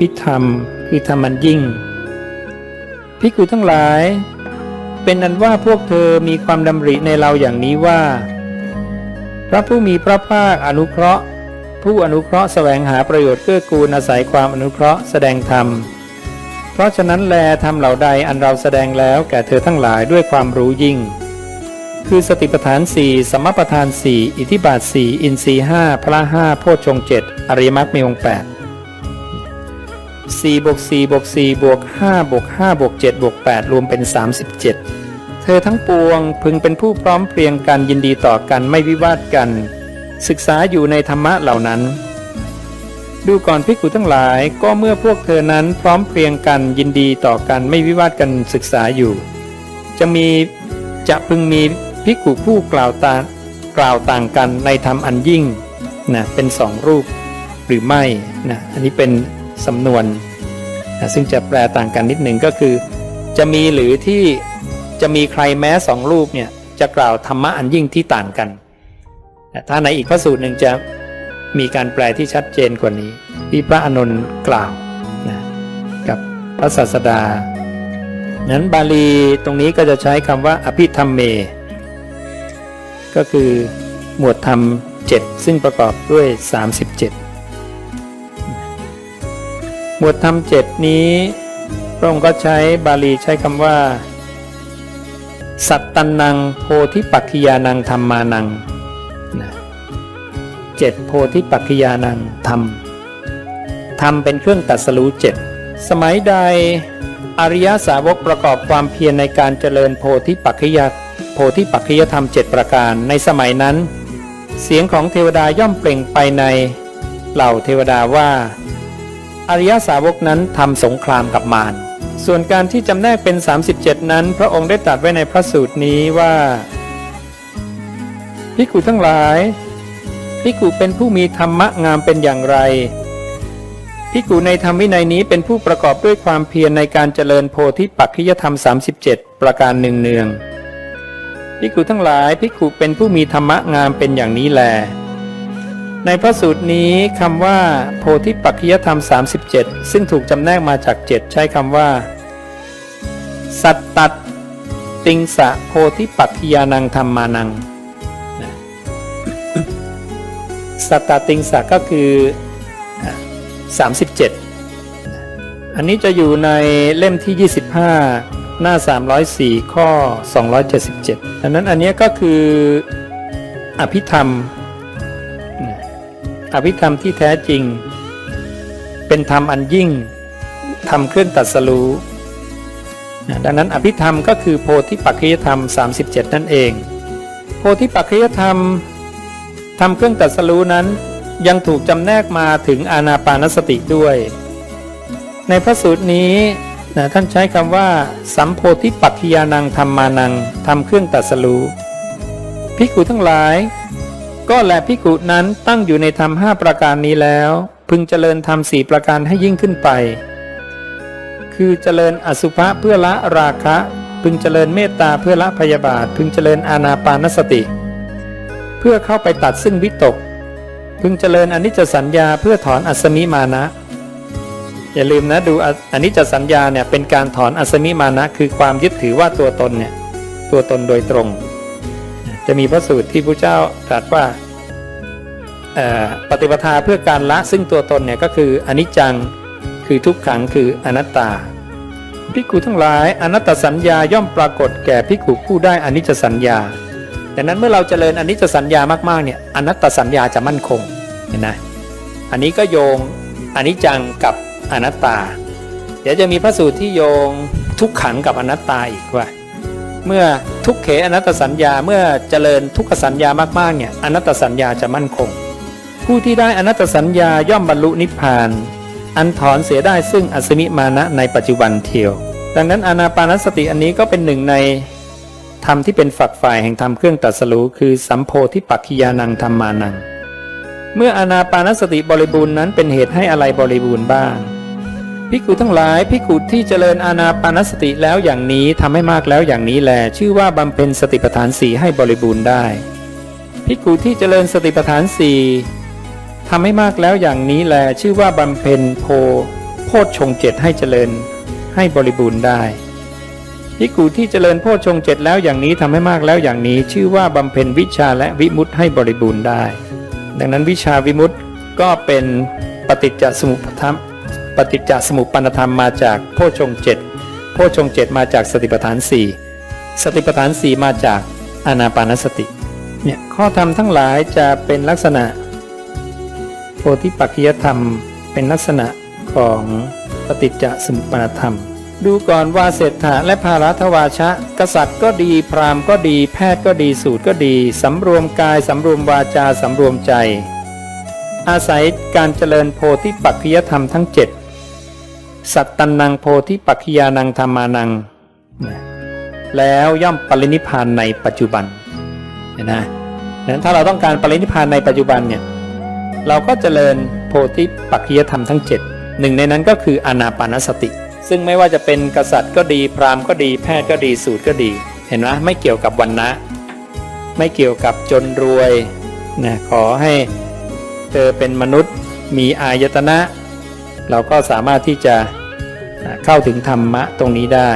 ภิธรรม คือธรรมันยิ่งภิกขุทั้งหลาย เป็นนั้นว่าพวกเธอมีความดำริในเราอย่างนี้ว่า พระผู้มีพระภาคอนุเคราะห์ ผู้อนุเคราะห์แสวงหาประโยชน์เกื้อกูลอาศัยความอนุเคราะห์แสดงธรรม เพราะฉะนั้นแลธรรมเหล่าใดอันเราแสดงแล้วแก่เธอทั้งหลายด้วยความรู้ยิ่ง คือสติปัฏฐานสี่สมปัฏฐานสี่อิทิบาทสี่อินทรีห้าพระห้าโพชฌงเจ็ดอริยมรรคมีองค์แปด สี่บวกสี่บวกสี่บวกห้าบวกห้าบวกเจ็ดบวกแปดรวมเป็นสามสิบเจ็ดเธอทั้งปวงพึงเป็นผู้พร้อมเพรียงกันยินดีต่อกันไม่วิวาทกัน ศึกษาอยู่ในธรรมะเหล่านั้น ดูก่อนภิกขุทั้งหลายก็เมื่อพวกเธอนั้นพร้อมเพรียงกันยินดีต่อกันไม่วิวาทกันศึกษาอยู่ จะมีจะพึงมีภิกขุผู้กล่าวตากล่าวต่างกันในธรรมอันยิ่งนะเป็นสองรูปหรือไม่นะอันนี้เป็น สำนวนนะซึ่งจะแปลต่างกันนิดหนึ่งก็คือ จะมีหรือที่จะมีใครแม้สองรูปเนี่ยจะกล่าวธรรมะอันยิ่งที่ต่างกัน ถ้าในอีกพระสูตรหนึ่งจะมีการแปลที่ชัดเจนกว่านี้ ที่พระอานนกล่าวนะกับพระศาสดา นั้นบาลีตรงนี้ก็จะใช้คำว่าอภิธรรมเม ก็คือหมวดธรรม 7 ซึ่งประกอบด้วย 37 หมวดธรรม7นี้พระองค์ก็ใช้บาลีใช้คำว่า สัตตันนังโพธิปักขิยานังธรรมานังนะเจ็ดโพธิปักขิยานังธรรมธรรมเป็นเครื่องตัดสรู้เจ็ดสมัยใดอริยสาวกประกอบความเพียรในการเจริญโพธิปักขิยโพธิปักขิยธรรมเจ็ดประการ ในสมัยนั้น เสียงของเทวดาย่อมเปล่งไปในเหล่าเทวดาว่า อริยสาวกนั้นทำสงครามกับมารส่วนการที่จำแนกเป็น 37 นั้น พระองค์ได้ตรัสไว้ในพระสูตรนี้ว่าพิกุทั้งหลายพิกุเป็นผู้มีธรรมะงามเป็นอย่างไรพิกุในธรรมวินัยนี้เป็นผู้ประกอบด้วยความเพียรในการเจริญโพธิปักขิยธรรม 37 ประการหนึ่งเนืองพิกุทั้งหลายพิกุเป็นผู้มีธรรมะงามเป็นอย่างนี้แล ในพระสูตรนี้คำว่า โพธิปักขิยธรรม 37 ซึ่งถูกจำแนกมาจาก 7 ใช้คำว่า สัตตัดติงสะโพธิปักขิยานังธรรมานัง สัตตติงสะก็คือ 37 อันนี้จะอยู่ในเล่มที่ 25 หน้า 304 ข้อ 277ดังนั้นอันนี้ก็คืออภิธรรม อภิธรรมที่แท้จริง เป็นธรรมอันยิ่งทำเครื่องตัดสรู้ดังนั้นอภิธรรมก็คือโพธิปัจจยธรรม 37 นั่นเอง โพธิปัจจยธรรมทำเครื่องตัดสรู้นั้นยังถูกจำแนกมาถึงอานาปานสติด้วย ในพระสูตรนี้นะท่านใช้คำว่า สัมโพธิปัจจยานังธรรมานังทำเครื่องตัดสรู้ภิกขุทั้งหลาย ก็แลพิกุนั้นตั้งอยู่ในธรรมห้าประการนี้แล้ว พึงเจริญธรรมสี่ประการให้ยิ่งขึ้นไป คือเจริญอสุภะเพื่อละราคะ พึงเจริญเมตตาเพื่อละพยาบาท พึงเจริญอานาปานสติ เพื่อเข้าไปตัดซึ่งวิตก พึงเจริญอนิจจสัญญาเพื่อถอนอัสมิมานะ อย่าลืมนะดูอนิจจสัญญาเนี่ยเป็นการถอนอัสมิมานะ คือความยึดถือว่าตัวตนเนี่ยตัวตนโดยตรง จะมีพระสูตรที่พระเจ้าตรัสว่าปฏิปทาเพื่อการละซึ่งตัวตนเนี่ยก็คืออนิจจังคือทุกขังคืออนัตตาภิกขุทั้งหลายอนัตตสัญญาย่อมปรากฏแก่ภิกขุผู้ได้อนิจจสัญญาดังนั้นเมื่อเราเจริญอนิจจสัญญามากๆเนี่ยอนัตตสัญญาจะมั่นคงเห็นไหมอันนี้ก็โยงอนิจจังกับอนัตตา เดี๋ยวจะมีพระสูตรที่โยงทุกขังกับอนัตตาอีกว่า เมื่อทุกเขอนัตสัญญาเมื่อเจริญทุกขสัญญามากๆเนี่ยอนัตตสัญญาจะมั่นคง ผู้ที่ได้อนัตตสัญญาย่อมบรรลุนิพพาน อันถอนเสียได้ซึ่งอสมิมานะในปัจจุบันเทียว ดังนั้นอนาปานสติอันนี้ก็เป็นหนึ่งในธรรมที่เป็นฝักฝ่ายแห่งธรรมเครื่องตรัสรู้คือสัมโพธิปักขิยานังธรรมานัง เมื่ออนาปานสติบริบูรณ์นั้นเป็นเหตุให้อะไรบริบูรณ์บ้าง ภิกขุทั้งหลายภิกขุที่เจริญอานาปานสติแล้วอย่างนี้ทำให้มากแล้วอย่างนี้แล ชื่อว่าบำเพ็ญสติปัฏฐานสี่ให้บริบูรณ์ได้ภิกขุที่เจริญสติปัฏฐานสี่ทำให้มากแล้วอย่างนี้แล ชื่อว่าบำเพ็ญโพโพชฌงเจ็ดให้เจริญให้บริบูรณ์ได้ภิกขุที่เจริญโพชฌงเจ็ดแล้วอย่างนี้ทำให้มากแล้วอย่างนี้ ชื่อว่าบำเพ็ญวิชาและวิมุตให้บริบูรณ์ได้ ดังนั้นวิชาวิมุตก็เป็นปฏิจจสมุปธรรม ปฏิจจสมุปปนธรรมมาจากโพชงเจ็ดโพชงเจ็ดมาจากสติปัฏฐานสี่สติปัฏฐานสี่มาจากอานาปานสติเนี่ยข้อธรรมทั้งหลายจะเป็นลักษณะโพธิปัจจยธรรมเป็นลักษณะของปฏิจจสมุปปนธรรม ดูก่อนว่าเศรษฐะและภารัตวาชะ กษัตริย์ก็ดีพราหมณ์ก็ดี แพทย์ก็ดีสูตรก็ดีสำรวมกายสำรวมวาจาสำรวมใจ อาศัยการเจริญโพธิปัจจยธรรมทั้งเจ็ด สัตตันนังโพธิปัจจยานังธรรมานัง แล้วย่อมปรินิพานในปัจจุบันเห็นไหมนั้นถ้าเราต้องการปรินิพานในปัจจุบันเนี่ยเราก็เจริญโพธิปัจจยธรรมทั้ง 7 หนึ่งในนั้นก็คืออนาปานสติ ซึ่งไม่ว่าจะเป็นกษัตริย์ก็ดีพราหมณ์ก็ดีแพทย์ก็ดีสูตรก็ดี เห็นไหมไม่เกี่ยวกับวันนะไม่เกี่ยวกับจนรวยนะขอให้เธอเป็นมนุษย์มีอายตนะ เราก็สามารถที่จะเข้าถึงธรรมะตรงนี้ได้